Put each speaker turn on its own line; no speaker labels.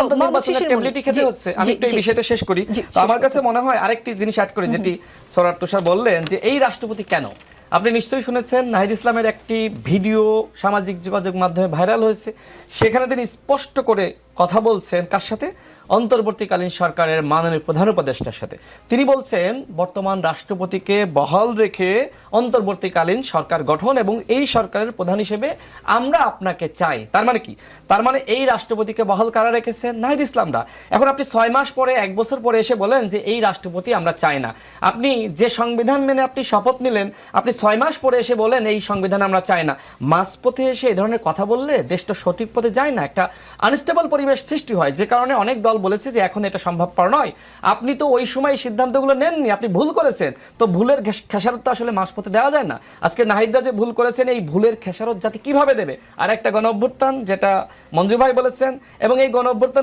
এখন নির্বাচনের
শিশির
খেতে হচ্ছে। আমি একটু এই বিষয়টা শেষ করি। আমার কাছে মনে হয় আরেকটি জিনিস অ্যাড করি যেটি সরার তুষার বললেন যে এই রাষ্ট্রপতি কেন? আপনি নিশ্চয়ই শুনেছেন নাহিদ ইসলামের একটি ভিডিও সামাজিক যোগাযোগ মাধ্যমে ভাইরাল হয়েছে। সেখানে তিনি স্পষ্ট করে কথা বলছেন কার সাথে? অন্তর্বর্তীকালীন সরকারের মাননীয় প্রধান উপদেষ্টার সাথে। তিনি বলছেন, বর্তমান রাষ্ট্রপতিকে বহাল রেখে অন্তর্বর্তীকালীন সরকার গঠন এবং এই সরকারের প্রধান হিসেবে আমরা আপনাকে চাই। তার মানে কি? তার মানে এই রাষ্ট্রপতিকে বহাল কারা রেখেছেন? নাহিদ ইসলামরা। এখন আপনি ছয় মাস পরে, এক বছর পরে এসে বলেন যে এই রাষ্ট্রপতি আমরা চাই না। আপনি যে সংবিধান মেনে আপনি শপথ নিলেন, আপনি ছয় মাস পরে এসে বলেন এই সংবিধান আমরা চাই না। মাঝপথে এসে এই ধরনের কথা বললে দেশটা সঠিক পথে যায় না। একটা আনস্টেবল পরিবেশ সৃষ্টি হয়, যে কারণে অনেক দল বলেছে যে এখন এটা সম্ভবপর নয়। আপনি তো ওই সময় সিদ্ধান্তগুলো নেননি, আপনি ভুল করেছেন। তো ভুলের খেসারত তো আসলে মাসপথে দেওয়া যায় না। আজকে নাহিদরা যে ভুল করেছেন, এই ভুলের খেসারত জাতি কীভাবে দেবে? আর একটা গণ অভ্যুত্থান যেটা মঞ্জু ভাই বলেছেন, এবং এই গণ অভ্যুত্থান